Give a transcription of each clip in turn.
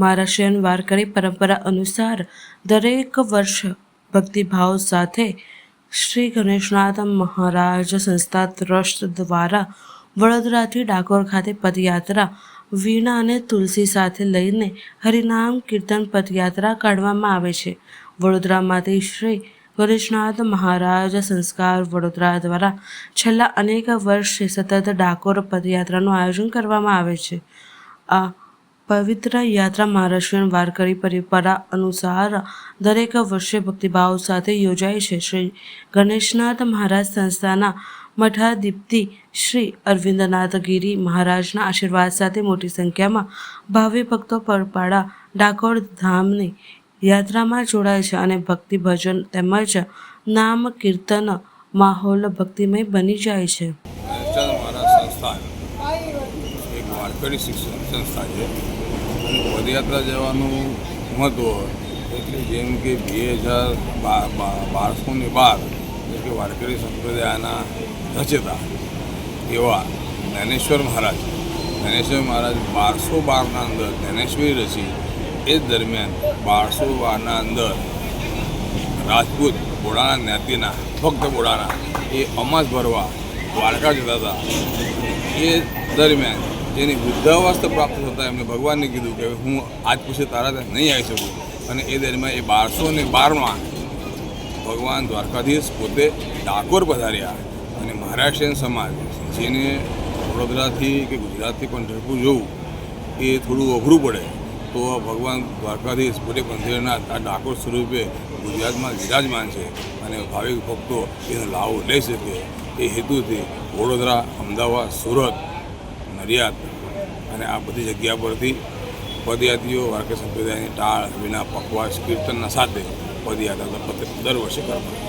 મહારાષ્ટ્રીયન વારકરી પરંપરા અનુસાર દરેક વર્ષ ભક્તિભાવ સાથે શ્રી ગણેશનાથ મહારાજ સંસ્થા ટ્રસ્ટ દ્વારા વડોદરાથી ડાકોર ખાતે પદયાત્રા વીણા અને તુલસી સાથે લઈને હરિનામ કીર્તન પદયાત્રા કાઢવામાં આવે છે. વડોદરામાંથી શ્રી ગણેશનાથ મહારાજ સંસ્કાર વડોદરા દ્વારા છેલ્લા અનેક વર્ષથી સતત ડાકોર પદયાત્રાનું આયોજન કરવામાં આવે છે. આ પવિત્ર યાત્રા મહારાષ્ટ્રીયન વારકરી પરંપરા અનુસાર દરેક વર્ષે ભક્તિભાવ સાથે યોજાય છે. શ્રી ગણેશનાથ મહારાજ સંસ્થાના મઠાધિપતિ શ્રી અરવિંદનાથ ગીરી મહારાજના આશીર્વાદ સાથે મોટી સંખ્યામાં ભાવિ ભક્તો પરપાડા ડાકોર ધામની યાત્રામાં જોડાય છે અને ભક્તિ ભજન તેમજ નામ કીર્તન માહોલ ભક્તિમય બની જાય છે. સંસ્થાન એક શિક્ષણ સંસ્થા છે. અને પદયાત્રા જવાનું મહત્ત્વ એટલે જેમ કે બે હજાર બારસો ને બાર એટલે કે વારકરી સંપ્રદાયના રચેતા એવા જ્ઞાનેશ્વર મહારાજ. જ્ઞાનેશ્વર મહારાજ બારસો બારના અંદર જ્ઞાનેશ્વરી રચી એ જ દરમિયાન બારસો બારના અંદર રાજપૂત બોડાના જ્ઞાતિના ફક્ત બોડાના એ અમાસ ભરવા દ્વારકા જતા હતા. એ દરમિયાન જેની વૃદ્ધાવસ્થા પ્રાપ્ત થતાં એમને ભગવાનને કીધું કે હું આજ પછી તારા ત્યાં નહીં આવી શકું. અને એ દરમિયાન એ બારસો ને બારમાં ભગવાન દ્વારકાધીશ પોતે ડાકોર પધાર્યા અને મહારાષ્ટ્રીયન સમાજ, જેને વડોદરાથી કે ગુજરાતથી પણ ઝડપું જોવું, એ થોડું અઘરું પડે. તો ભગવાન દ્વારકાધીશ પોતે પંથેરના આ ડાકોર સ્વરૂપે ગુજરાતમાં વિરાજમાન છે અને ભાવિક ભક્તો એનો લાભ લઈ શકે. એ હેતુથી વડોદરા, અમદાવાદ, સુરત નડિયાદ. અને આ બધી જગ્યા પરથી પદયાત્રીઓ વારકરી સંપ્રદાયની ટાળ વિના પકવાસ કીર્તનના સાથે પદયાત્રા દર વર્ષે કરવામાં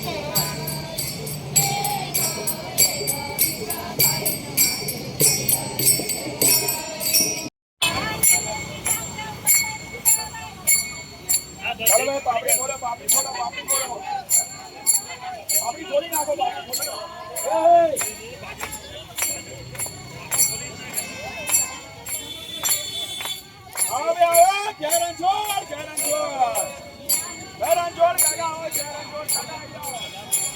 ચાલો ભાઈ, પાપડી બોલો પાપડી બોલો પાપડી બોલો પાપડી બોલી નાખો, પાપડી બોલો આવે આવે કેરન જોર કેરન જોર કેરન જોર કાકા આવે કેરન જોર કાકા આવી. જાઓ